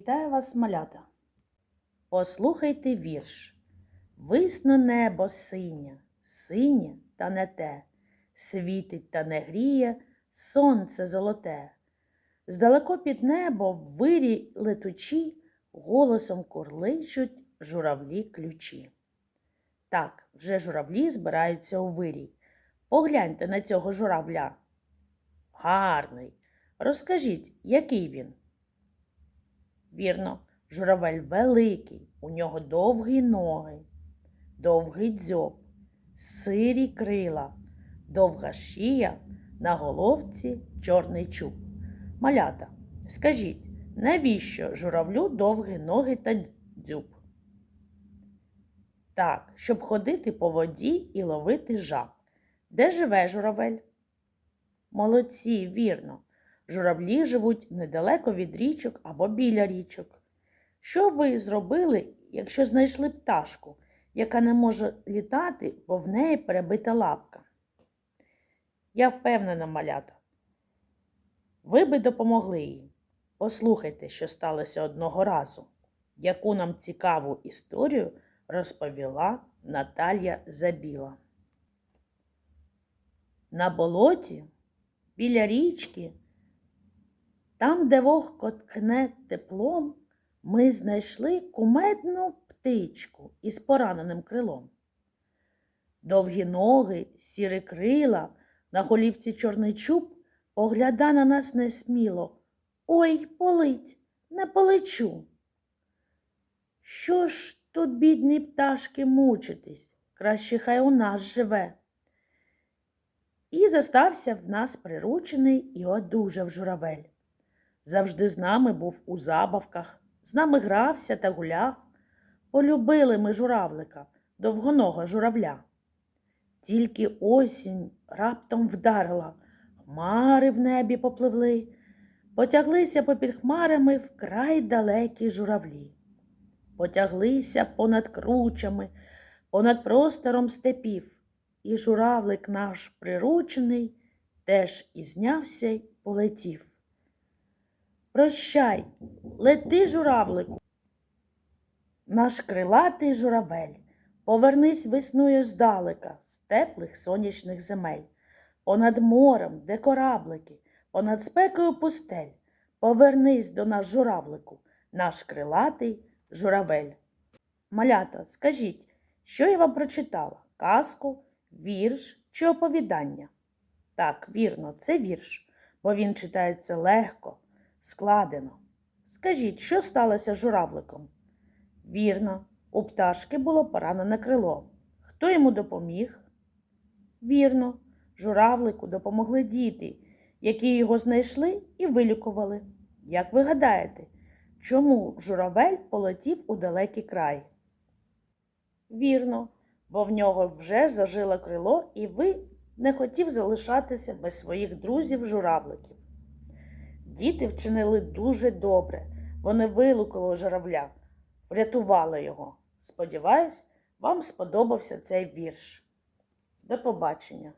Вітаю вас, малята. Послухайте вірш. Висно небо синє, синє та не те, світить та не гріє сонце золоте. Здалеко під небо в вирі летучі голосом курличуть журавлі ключі. Так, вже журавлі збираються у вирій. Погляньте на цього журавля. Гарний. Розкажіть, який він? Вірно, журавель великий, у нього довгі ноги, довгий дзьоб, сирі крила, довга шия, на головці чорний чуб. Малята, скажіть, навіщо журавлю довгі ноги та дзьоб? Так, щоб ходити по воді і ловити жаб. Де живе журавель? Молодці, вірно. Журавлі живуть недалеко від річок або біля річок. Що ви зробили, якщо знайшли пташку, яка не може літати, бо в неї перебита лапка? Я впевнена, малята. Ви би допомогли їй. Послухайте, що сталося одного разу, яку нам цікаву історію розповіла Наталія Забіла. На болоті біля річки, там, де вогко ткне теплом, ми знайшли кумедну птичку із пораненим крилом. Довгі ноги, сіри крила, на голівці чорний чуб погляда на нас несміло. Ой, полить, не полечу. Що ж тут, бідні пташки, мучитись? Краще хай у нас живе. І застався в нас приручений і одужав журавель. Завжди з нами був у забавках, з нами грався та гуляв. Полюбили ми журавлика, довгоного журавля. Тільки осінь раптом вдарила, хмари в небі попливли, потяглися попід хмарами вкрай далекі журавлі. Потяглися понад кручами, понад простором степів, і журавлик наш приручений теж і знявся й полетів. Прощай, лети, журавлику. Наш крилатий журавель, повернись весною здалека, з теплих сонячних земель, понад морем, де кораблики, понад спекою пустель. Повернись до нас, журавлику, наш крилатий журавель. Малята, скажіть, що я вам прочитала? Казку, вірш чи оповідання? Так, вірно, це вірш, бо він читається легко, складено. Скажіть, що сталося з журавликом? Вірно, у пташки було поранене крило. Хто йому допоміг? Вірно, журавлику допомогли діти, які його знайшли і вилікували. Як ви гадаєте, чому журавель полетів у далекий край? Вірно, бо в нього вже зажило крило, і ви не хотів залишатися без своїх друзів-журавликів. Діти вчинили дуже добре. Вони вилукали журавля, врятували його. Сподіваюсь, вам сподобався цей вірш. До побачення!